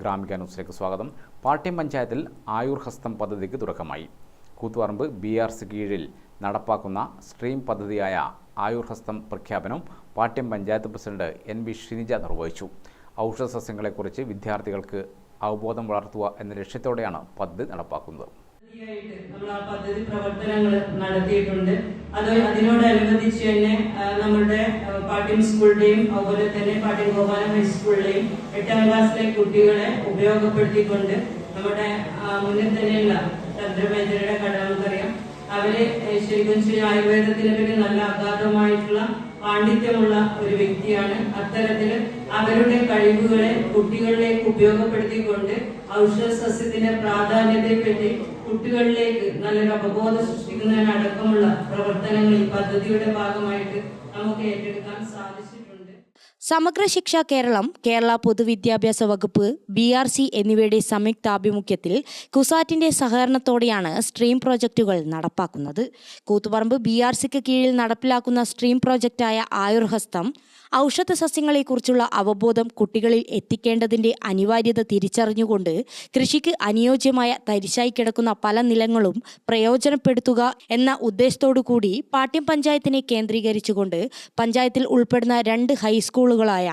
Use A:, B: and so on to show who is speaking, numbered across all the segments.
A: ഗ്രാമിക ന്യൂസിലേക്ക് സ്വാഗതം. പാട്യം പഞ്ചായത്തിൽ ആയുർഹസ്തം പദ്ധതിക്ക് തുടക്കമായി. കൂത്തുപറമ്പ് ബി ആർ സി കീഴിൽ നടപ്പാക്കുന്ന സ്ട്രീം പദ്ധതിയായ ആയുർഹസ്തം പ്രഖ്യാപനം Pattiam panchayat president N V Shinija നിർവഹിച്ചു. ഔഷധ സസ്യങ്ങളെക്കുറിച്ച് വിദ്യാർത്ഥികൾക്ക് അവബോധം വളർത്തുക എന്ന ലക്ഷ്യത്തോടെയാണ് പദ്ധതി നടപ്പാക്കുന്നത്.
B: പദ്ധതിയായിട്ട് നമ്മൾ ആ പദ്ധതി പ്രവർത്തനങ്ങൾ നടത്തിയിട്ടുണ്ട്. അത് അതിനോടനുബന്ധിച്ച് തന്നെ നമ്മുടെ ആ, പാട്യം സ്കൂളിന്റെയും അതുപോലെ തന്നെ പാട്യം ഗോപാലം ഹൈസ്കൂളിലെയും എട്ടാം ക്ലാസ്സിലെ കുട്ടികളെ ഉപയോഗപ്പെടുത്തിക്കൊണ്ട് നമ്മുടെ മുന്നിൽ തന്നെയുള്ള ചന്ദ്രമേന്ദ്രയുടെ കട നമുക്കറിയാം. അവർ ശരിക്കും ശരി ആയുർവേദത്തിനെ പറ്റി നല്ല അഗാധമായിട്ടുള്ള പാണ്ഡിത്യമുള്ള ഒരു വ്യക്തിയാണ്. അത്തരത്തിൽ അവരുടെ കഴിവുകളെ കുട്ടികളിലേക്ക് ഉപയോഗപ്പെടുത്തിക്കൊണ്ട് ഔഷധ സസ്യത്തിന്റെ പ്രാധാന്യത്തെ പറ്റി കുട്ടികളിലേക്ക് നല്ലൊരു അവബോധം സൃഷ്ടിക്കുന്നതിനടക്കമുള്ള പ്രവർത്തനങ്ങൾ പദ്ധതിയുടെ ഭാഗമായിട്ട് നമുക്ക് ഏറ്റെടുക്കാൻ സാധിച്ചിട്ടുണ്ട്.
C: സമഗ്ര ശിക്ഷ കേരളം കേരള പൊതുവിദ്യാഭ്യാസ വകുപ്പ് ബി ആർ സി എന്നിവയുടെ സംയുക്താഭിമുഖ്യത്തിൽ കുസാറ്റിന്റെ സഹകരണത്തോടെയാണ് സ്ട്രീം പ്രോജക്റ്റുകൾ നടപ്പാക്കുന്നത്. കൂത്തുപറമ്പ് ബി ആർ സിക്ക് കീഴിൽ നടപ്പിലാക്കുന്ന സ്ട്രീം പ്രോജക്റ്റായ ആയുർഹസ്തം ഔഷധ സസ്യങ്ങളെക്കുറിച്ചുള്ള അവബോധം കുട്ടികളിൽ എത്തിക്കേണ്ടതിന്റെ അനിവാര്യത തിരിച്ചറിഞ്ഞുകൊണ്ട് കൃഷിക്ക് അനുയോജ്യമായ തരിശായി കിടക്കുന്ന പല നിലങ്ങളും പ്രയോജനപ്പെടുത്തുക എന്ന ഉദ്ദേശത്തോടു കൂടി പാട്യം പഞ്ചായത്തിനെ കേന്ദ്രീകരിച്ചുകൊണ്ട് പഞ്ചായത്തിൽ ഉൾപ്പെടുന്ന രണ്ട് ഹൈസ്കൂളുകളായ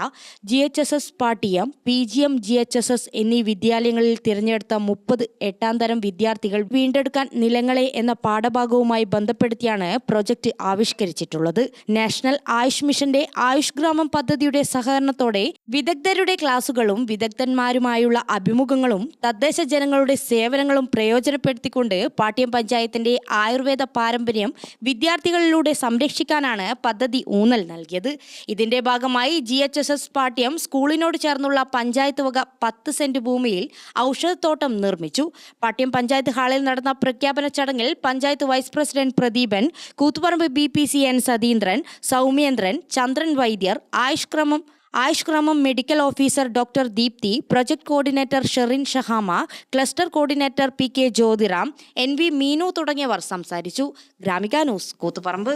C: G H S S Pattiam P G M G H S S എന്നീ വിദ്യാലയങ്ങളിൽ തിരഞ്ഞെടുത്ത മുപ്പത് എട്ടാം തരം വിദ്യാർത്ഥികൾ വീണ്ടെടുക്കാൻ നിലങ്ങളെ എന്ന പാഠഭാഗവുമായി ബന്ധപ്പെടുത്തിയാണ് പ്രൊജക്ട് ആവിഷ്കരിച്ചിട്ടുള്ളത്. നാഷണൽ ആയുഷ് മിഷന്റെ ആയുഷ് ഗ്രാമം പദ്ധതിയുടെ സഹകരണത്തോടെ വിദഗ്ധരുടെ ക്ലാസുകളും വിദഗ്ധന്മാരുമായുള്ള അഭിമുഖങ്ങളും തദ്ദേശ ജനങ്ങളുടെ സേവനങ്ങളും പ്രയോജനപ്പെടുത്തിക്കൊണ്ട് പാട്യം പഞ്ചായത്തിന്റെ ആയുർവേദ പാരമ്പര്യം വിദ്യാർത്ഥികളിലൂടെ സംരക്ഷിക്കാനാണ് പദ്ധതി ഊന്നൽ നൽകിയത്. ഇതിന്റെ ഭാഗമായി G H S S Pattiam സ്കൂളിനോട് ചേർന്നുള്ള പഞ്ചായത്ത് വക പത്ത് സെന്റ് ഭൂമിയിൽ ഔഷധത്തോട്ടം നിർമ്മിച്ചു. പാട്യം പഞ്ചായത്ത് ഹാളിൽ നടന്ന പ്രഖ്യാപന ചടങ്ങിൽ panchayat vice president Pradeepan Koothuparamba B P C N Satheendran Saumyendran Chandran Vaidyar Ayush ക്രമം ആയുഷ് ക്രമം medical officer doctor Deepthi project coordinator Sherin Shahama cluster coordinator P K Jyothiram N V Meenu തുടങ്ങിയവർ സംസാരിച്ചു. ഗ്രാമിക ന്യൂസ് കൂത്തുപറമ്പ്.